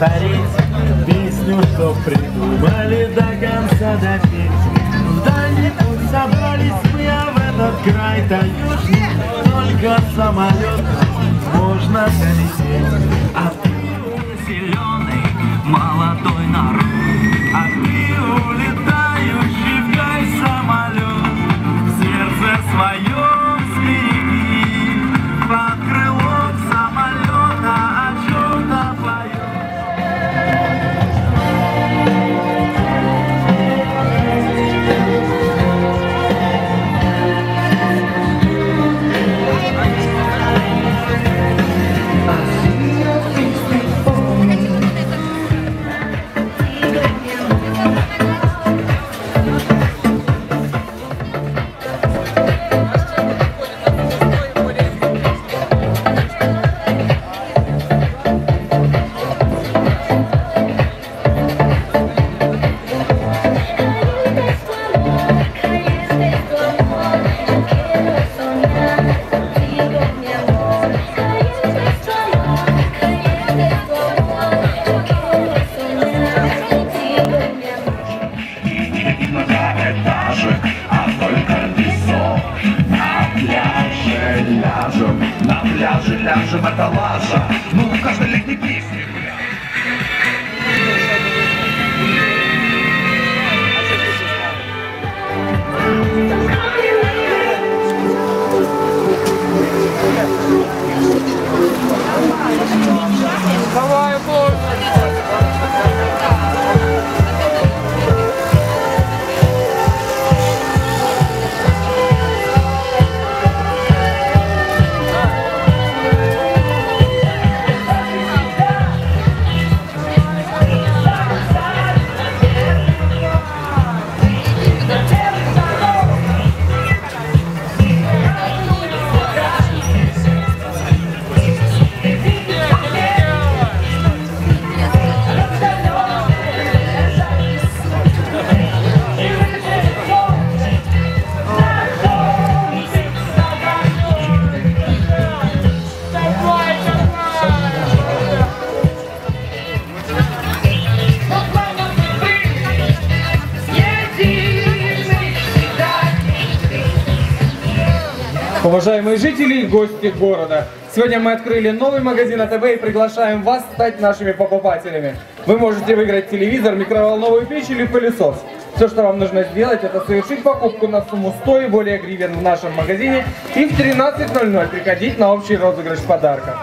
повторить Песню, что придумали до конца допеть. В дальний путь собрались мы, а в этот край тающий Только самолет можно долететь А ты Зеленый молодой народ А ты улетающий в край самолет. В сердце своем этажек, а только песок На пляже ляжем, на пляже ляжем, это лажа. Ну, в каждой Уважаемые жители и гости города, сегодня мы открыли новый магазин АТБ и приглашаем вас стать нашими покупателями. Вы можете выиграть телевизор, микроволновую печь или пылесос. Все, что вам нужно сделать, это совершить покупку на сумму 100 и более гривен в нашем магазине и в 13.00 приходить на общий розыгрыш подарка.